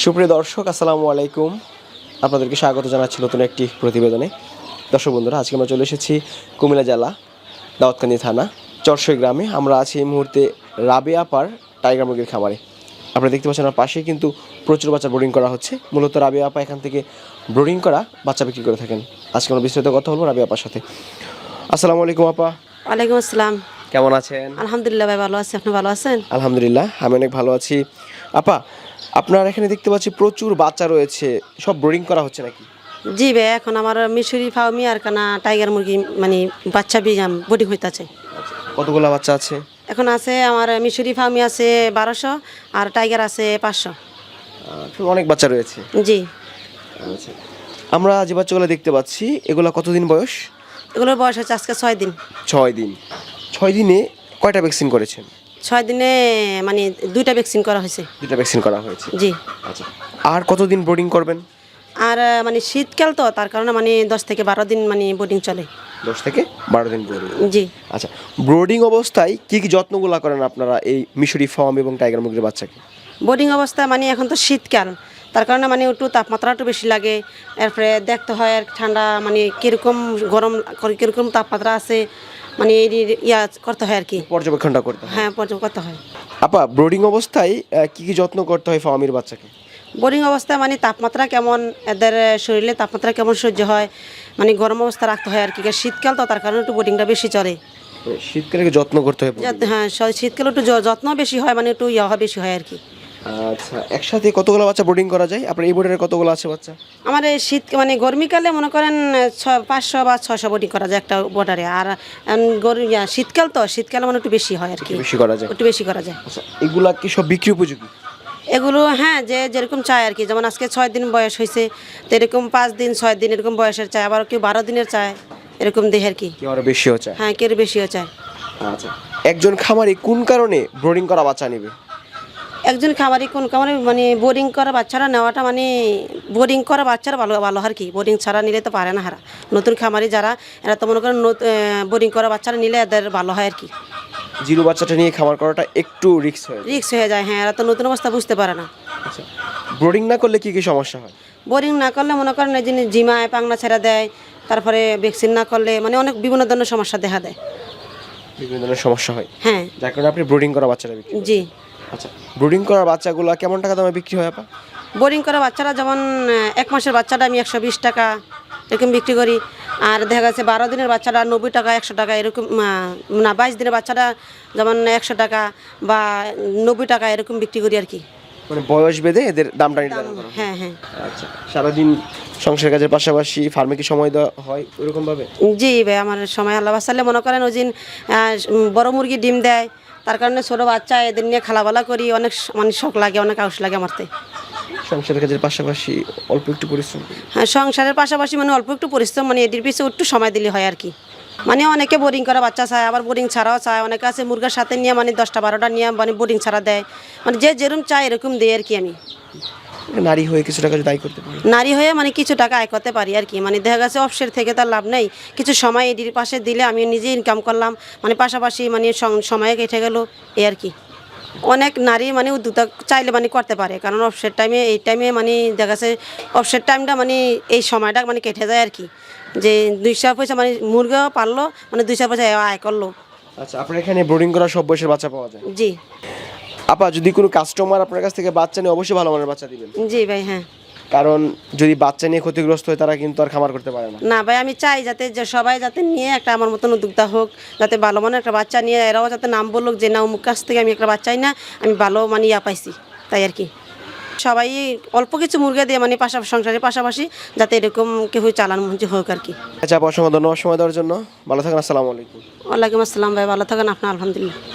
সুপ্রিয় দর্শক আসসালামু আলাইকুম। আপনাদেরকে স্বাগত জানাচ্ছি নতুন একটি প্রতিবেদনে। দর্শক বন্ধুরা আজকে আমরা চলে এসেছি কুমিল্লা জেলা দাউদকান্দি থানা চরসই গ্রামে। আমরা আছি এই মুহূর্তে রাবেয়া পার টাইগার মুরগির খামারে। আপনারা দেখতে পাচ্ছেন আমার পাশেই কিন্তু প্রচুর বাচ্চা ব্রোডিং করা হচ্ছে। মূলত রাবেয়া আপা এখান থেকে ব্রোডিং করা বাচ্চা বিক্রি করে থাকেন। আজকে আমরা বিস্তারিত কথা বলব রাবেয়া আপার সাথে। আসসালামু আলাইকুম আপা। ওয়ালাইকুম আসসালাম। কেমন আছেন? আলহামদুলিল্লাহ ভাই ভালো আছি। আপনি ভালো আছেন? আলহামদুলিল্লাহ আমি অনেক ভালো আছি। আপা আপনার এখানে দেখতে পাচ্ছি প্রচুর বাচ্চা রয়েছে। সব ব্রোডিং করা হচ্ছে নাকি? জি ভাই এখন আমার মিশরি ফাউমি আর কানা টাইগার মুরগি মানে বাচ্চা বিজাম বোর্ডিং হইতাছে। কতগুলো বাচ্চা আছে? এখন আছে আমার মিশরি ফাউমি আছে বারোশো আর টাইগার আছে পাঁচশো। আহ, অনেক বাচ্চা রয়েছে। জি। আচ্ছা আমরা যে বাচ্চাগুলো দেখতে পাচ্ছি এগুলো কতদিন বয়স? এগুলোর বয়স হচ্ছে আজকে ছয় দিন। ছয় দিন। ছয় দিনে কয়টা ভ্যাকসিন করেছেন? ছয় দিনে মানে দুইটা ভ্যাকসিন করা হয়েছে। দুটা ভ্যাকসিন করা হয়েছে। জি। আচ্ছা। আর কতদিন বোর্ডিং করবেন? আর মানে শীতকাল তো তার কারণে মানে দশ থেকে বারো দিন মানে বোর্ডিং চলে। দশ থেকে বারো দিন বোর্ডিং জি। আচ্ছা ব্রোডিং অবস্থায় কি কি যত্নগুলো করেন আপনারা এই মিশরি ফার্ম এবং টাইগার মুরগির বাচ্চাকে? বোর্ডিং অবস্থা মানে এখন তো শীতকাল তার কারণে মানে একটু তাপমাত্রা একটু বেশি লাগে এরপরে দেখতে হয় আর ঠান্ডা মানে কীরকম গরম কীরকম তাপমাত্রা আছে মানে ইয়া করতে হয় আর কি। পর্যবেক্ষণটা করতে হয়। হ্যাঁ পর্যবেক্ষণ করতে হয়। আপা ব্রোডিং অবস্থায় কি কি যত্ন করতে হয় ফার্মের বাচ্চাকে? বোর্ডিং অবস্থায় মানে তাপমাত্রা কেমন এদের শরীরে তাপমাত্রা কেমন সহ্য হয় মানে গরম অবস্থা রাখতে হয় আর কি। শীতকাল তো তার কারণে একটু বোর্ডিংটা বেশি চলে। শীতকালে যত্ন করতে হয় হ্যাঁ শীতকালে একটু যত্ন বেশি হয় মানে একটু ইয়া বেশি হয় আর কি। আচ্ছা একসাথে কতগুলো বাচ্চা বোর্ডিং করা যায়? আপনার এই বোর্ডের কতগুলো আছে বাচ্চা? আমার এই শীত মানে গরমিকালে মনে করেন ছ পাঁচশো বা ছশো বোটিং করা যায় একটা বর্ডারে আর শীতকাল তো শীতকালে মানে একটু বেশি হয় আর কি। বেশি করা যায়। একটু বেশি করা যায়। আচ্ছা এগুলা কি সব বিক্রি উপযোগী? এগুলো হ্যাঁ যে যেরকম চায় আর কি। যেমন আজকে ছয় দিন বয়স হয়েছে তো এরকম পাঁচ দিন ছয় দিন এরকম বয়সের চায়। আবার কেউ বারো দিনের চায় এরকম দেহে আর কি। কেউ আরও বেশিও চায়। হ্যাঁ কেউ বেশিও চায়। আচ্ছা একজন খামারি কোন কারণে ব্রোডিং করা বাচ্চা নেবে? একজন খামারি কোন খামারে মানে বোরিং করা বাচ্চারা নেওয়াটা মানে বোরিং করা বাচ্চারা ভালো ভালো আর কি। বোরিং ছাড়া নিলে তো পারে না হারা। নতুন খামারি যারা এরা তো মনে করেন বোরিং করা বাচ্চারা নিলে এদের ভালো হয় আর কি। জিরো বাচ্চাটা নিয়ে খামার করাটা একটু রিস্ক হয়। রিক্স হয়ে যায় হ্যাঁ এরা তো নতুন অবস্থা বুঝতে পারে না। আচ্ছা ব্রোডিং না করলে কি কি সমস্যা হয়? বোরিং না করলে মনে করেন এই জিনিস জিমায় পাংনা ছেড়া দেয় তারপরে ভ্যাকসিন না করলে মানে অনেক বিভিন্ন ধরনের সমস্যা দেখা দেয়। বিভিন্ন ধরনের সমস্যা হয়। হ্যাঁ। যার কারণে আপনি ব্রোডিং করা বাচ্চাটা বিক্রি জি। আচ্ছা ব্রোডিং করা বাচ্চাগুলো কেমন টাকা দামে বিক্রি হয় আপা? বোরিং করা বাচ্চারা যেমন এক মাসের বাচ্চাটা আমি একশো বিশ টাকা এরকম বিক্রি করি। আর দেখা গেছে বারো দিনের বাচ্চাটা নব্বই টাকা একশো টাকা এরকম না বাইশ দিনের বাচ্চাটা যেমন একশো টাকা বা নব্বই টাকা এরকম বিক্রি করি আর কি। মানে বয়স বেঁধে এদের দামটা নির্ধারণ করা হ্যাঁ। হ্যাঁ আচ্ছা সারাদিন সংসার কাজের পাশাপাশি ফার্মে কি সময় দেওয়া হয় ওরকম ভাবে জি ভাই আমার সময় আল্লাহ বাসালে। মনে করেন ওই দিন বড় মুরগি ডিম দেয় তার কারণে ছোটো বাচ্চা এদের নিয়ে খালাবালা করি অনেক মানে শখ লাগে অনেক আউস লাগে আমারতে সংসারের কাজের পাশাপাশি অল্প একটু পরিশ্রম হ্যাঁ সংসারের পাশাপাশি মানে অল্প একটু পরিশ্রম মানে এদের পিছিয়ে একটু সময় দিলে হয় আর কি। মানে অনেকে বোরিং করা বাচ্চা চায় আবার বোরিং ছাড়াও চায়। অনেকে আছে মুরগার সাথে নিয়ে মানে দশটা বারোটা নিয়ে মানে বোরিং ছাড়া দেয়। মানে যে যেরকম চায় এরকম দেয় আর কি আমি। নারী হয়ে কিছু টাকা যদি আয় করতে পারি। নারী হয়ে মানে কিছু টাকা আয় করতে পারি আর কি। মানে দেখা গেছে অফসের থেকে তার লাভ নেই। কিছু সময় এডির পাশে দিলে আমি নিজে ইনকাম করলাম। মানে পাশাপাশি মানে সময় কেটে গেল এই আর কি। অনেক নারী মানে উদ্যোক্তা চাইলে মানে করতে পারে। কারণ অফসের টাইমে এই টাইমে মানে দেখা গেছে অফসের টাইমটা মানে এই সময়টা মানে কেটে যায় আর কি। যে দুইশো পয়সা মানে মুরগা পারল মানে দুইশো পয়সা আয় করল। আচ্ছা আপনার এখানে ব্রোডিং করা সব বয়সের বাচ্চা পাওয়া যায়? জি। আপা যদি কোনো কাস্টমার আপনার কাছ থেকে বাচ্চা নিয়ে অবশ্যই ভালো মানের বাচ্চা দিবেন। জি ভাই হ্যাঁ। কারণ যদি বাচ্চা নিয়ে ক্ষতিগ্রস্ত হয় তারা কিন্তু আর খামার করতে পারে না। না ভাই আমি চাই যাতে যে সবাই যাতে নিয়ে একটা আমার মতন উদ্যোক্তা হোক যাতে ভালো মানের একটা বাচ্চা নিয়ে এরাও যাতে নাম বলুক যে না অমুক কাছ থেকে আমি একটা বাচ্চাই না আমি ভালো মানে ইয়া পাইছি। তাই আর কি। সবাই অল্প কিছু মুরগা দিয়ে মানে পাশাপাশি সংসারের পাশাপাশি যাতে এরকম কেউ চালানো হোক আর কি। আচ্ছা অসংখ্য ধন্যবাদ সময় দেওয়ার জন্য। ভালো থাকেন আসসালামু আলাইকুম। ওয়ালাইকুম আসসালাম ভাই ভালো থাকেন আপনার আলহামদুলিল্লাহ।